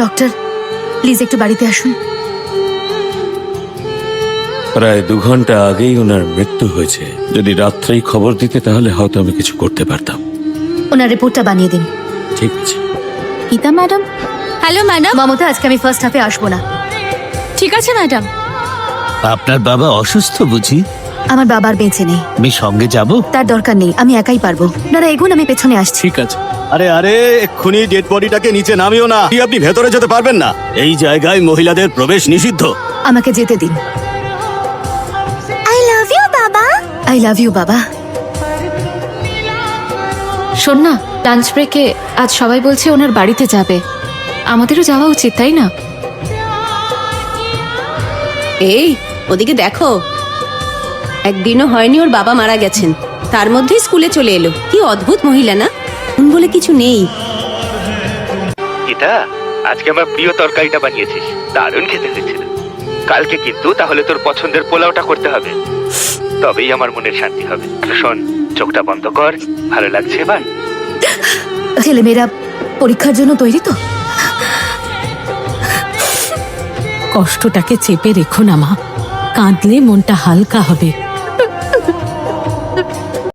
Doctor please একটু বাড়িতে আসুন। প্রায় দু ঘণ্টা আগেই ওনার মৃত্যু হয়েছে। যদি রাত্রেই খবর দিতে তাহলে হয়তো আমি কিছু করতে পারতাম। ওনার রিপোর্টটা বানিয়ে দিন। ঠিক আছে। Geeta madam? Hello madam? Mamata আজকে আমি ফার্স্ট হাফে আসব না। ঠিক আছে ম্যাডাম। আপনার বাবা অসুস্থ বুঝি? আমার বাবার বেঁচে নেই। আমি সঙ্গে যাব? তার দরকার নেই আমি একাই পারব। দাদা এগুন আমি পেছনে আসছি। ঠিক আছে। আরে আরে এক্ষুনি ডেড বডিটাকে নিচে নামিও না। কি আপনি ভেতরে যেতে পারবেন না? এই জায়গায় মহিলাদের প্রবেশ নিষিদ্ধ। আমাকে যেতে দিন। আই লাভ ইউ বাবা। আই লাভ ইউ বাবা। শোন না লাঞ্চ ব্রেকে আজ সবাই বলছে ওনার বাড়িতে যাবে। আমাদেরও যাওয়া উচিত তাই না? এই ওদিকে দেখো। একদিনও হয়নি ওর বাবা মারা গেছেন। তার মধ্যেই স্কুলে চলে এলো। কি অদ্ভুত মহিলা না? উন বলে কিছু নেই। গীতা আজকে আমার প্রিয় তরকারিটা বানিয়েছিস। দারুণ খেতে হয়েছিল। কালকে কিন্তু তাহলে তোর পছন্দের পোলাওটা করতে হবে। তবেই আমার মনের শান্তি হবে। শোন চোখটা বন্ধ কর। ভালো লাগছে এবার? ছেলেমেয়েরা পরীক্ষার জন্য তৈরি তো? কষ্টটাকে চেপে রেখো না মা। কাঁদলে মনটা হালকা হবে।